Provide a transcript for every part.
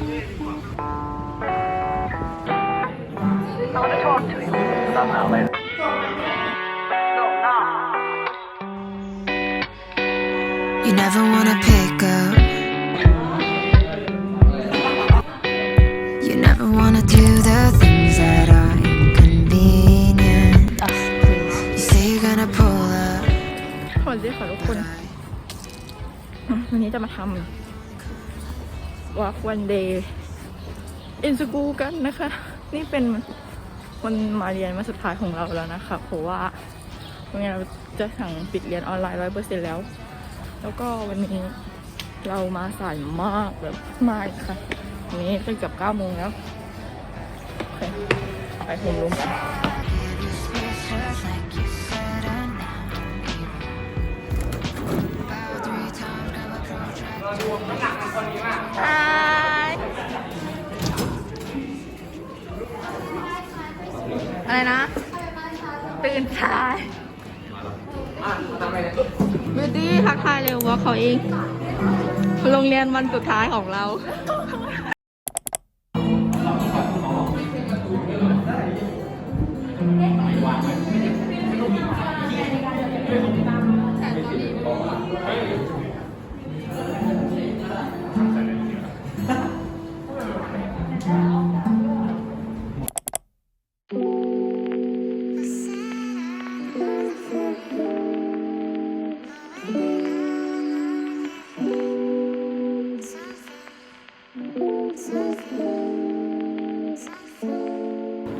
You never wanna pick up. You never wanna do the things that are inconvenient. You say you're gonna pull up. สวัสดีค่ะทุกคนวันนี้จะมาทำ วักวันเดย์อินสกูกันนะคะ นี่เป็นวันมาเรียนมาสุดท้ายของเราแล้วนะคะ เพราะว่าวันนี้เราจะสั่งปิดเรียนออนไลน์ร้อยเปอร์เซ็นต์แล้ว แล้วก็วันนี้เรามาสายมากแบบมากค่ะวันนี้เป็นเกือบเก้าโมงแล้ว ไปโฮมรูมกัน ฮายอะไรนะ ตื่นสายบิวตี้ทักทายเร็วว่าเขาเอง โรงเรียนวันสุดท้ายของเรา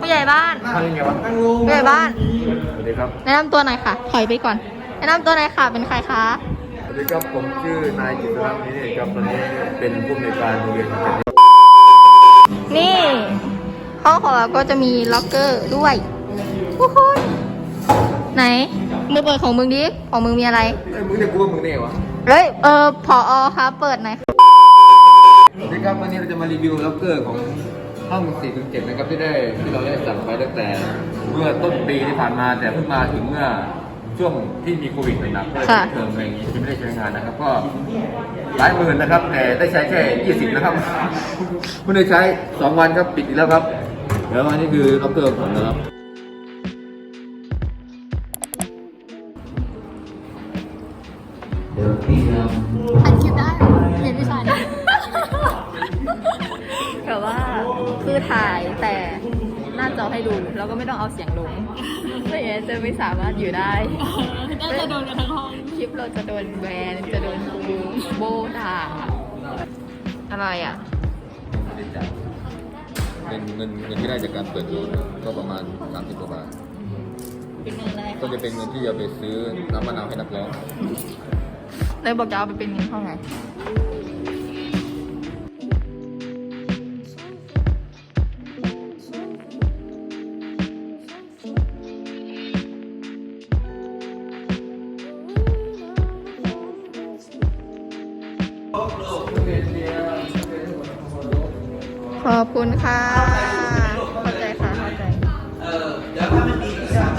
ผู้ใหญ่บ้าน ทำยังไงวะผู้ใหญ่บ้าน สวัสดีครับ แนะนำตัวหน่อยค่ะ ถอยไปก่อน แนะนำตัวหน่อยค่ะ เป็นใครคะ สวัสดีครับ ผมชื่อนายจิตรรัตน์นิเนศครับ ตอนนี้เป็นผู้อำนวยการโรงเรียนเจ็ดนี่ ห้องของเราก็จะมีล็อกเกอร์ด้วยทุกคนไหนมือเปิดของมึงดิ ของมึงมีอะไร เอ้ยมึงจะกลัวมึงได้ไงวะ เฮ้ย เออพออครับเปิดหน่อยค่ะสวัสดีครับ วันนี้เราจะมารีวิวล็อกเกอร์ของ ห้อง4-7นะครับที่ได้ที่เราได้สั่งไปตั้งแต่ เมื่อต้นปีที่ผ่านมาแต่เพิ่งมาถึงเมื่อช่วงที่มีโควิดหนักๆก็เลยค่ะเทอมอะไรอย่างงี้ที่ไม่ได้ใช้งานนะครับ ก็หลายหมื่นนะครับ แต่ได้ใช้แค่ 20 นะครับเพิ่งได้ใช้ 2 วันครับปิดอีกแล้วครับเดี๋ยวอันนี้คือล็อกเกอร์ของผมนะครับอัดคลิปได้ คือถ่ายแต่หน้าจอให้ดูแล้วก็ไม่ต้องเอาเสียงลงไม่งั้นจะไม่สามารถอยู่ได้น่าจะโดนกันทั้งห้องคลิปเราจะโดนแบนจะโดนครูโบด่าอะไรอะเงินเงินเงินที่ได้จากการเปิดโรงก็ประมาณ30กว่าบาทเป็นเงินอะไรก็จะเป็นเงินที่จะไปซื้อน้ำมะนาวให้นักร้องเลยบอกจะเอาไปเป็นเงินเท่าไหร่ ขอบคุณค่ะเข้าใจค่ะเข้าใจเดี๋ยว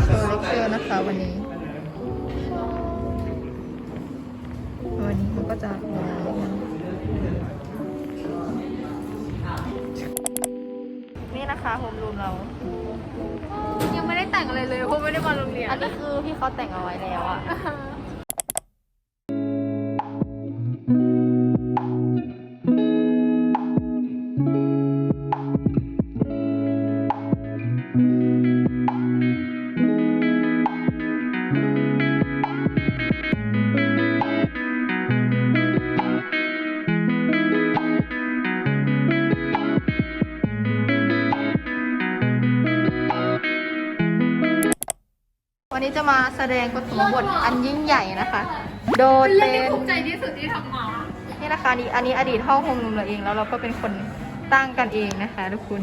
โชว์เลคเชอร์นะคะวันนี้ วันนี้เขาก็จะนี่นะคะโฮมรูมเรา ยังไม่ได้แต่งอะไรเลยเพราะไม่ได้มาโรงเรียนอันนี้คือพี่เขาแต่งเอาไว้แล้วอะ นนี้จะมาแสดงปฐมบทอันยิ่งใหญ่นะคะ โดยเป็นเป็เรื่องที่นภูมิใจที่สุดที่ทำมานี่นะคะนี่อันนี้อดีตห้องโฮมรูมเราเองแล้วเราก็เป็นคนตั้งกันเองนะคะ ทุกคน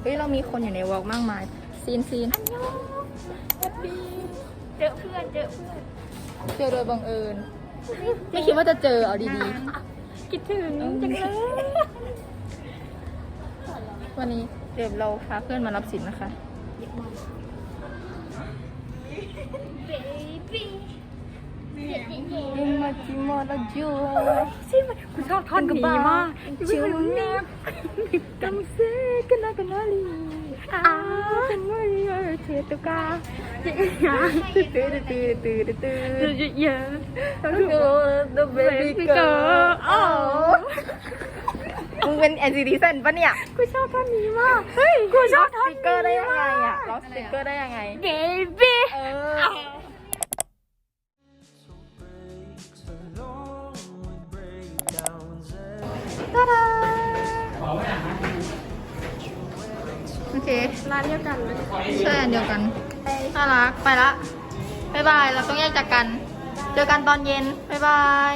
เฮ้ยเรามีคนอยู่ในวอล์กมากมาย ซีนซีนเจอเพื่อนเจอเพื่อนเจอโดยบังเอิญ ไม่คิดว่าจะเจอเอาดีคิดถึงจังเลยๆวันนี้เดี๋ยวเราพาเพื่อนมารับสินนะคะ เบบี้ยิงมาจิมอลจูซิมันกูชอบท่อนนี้มากชิวนี่กำเซกันนะกันนะลีอ่าเป็นมาริโอเทตุกาตื้อตื้อตื้อตื้อตื้อเยอะต้องดู the baby girl อ๋อ มึงเป็นแอนซีดีเซนปะเนี่ย กูชอบท่อนนี้มาก เฮ้ย กูชอบท่อนสติกเกอร์ได้ยังไงอะร้องสติกเกอร์ได้ยังไง baby เออ ตาดาโอเค ร้านเดียวกันเลยใช่อันเดียวกัน น่ารัก ไปละ บ๊ายบาย เราต้องแยกจากกัน เจอกันตอนเย็น บ๊ายบาย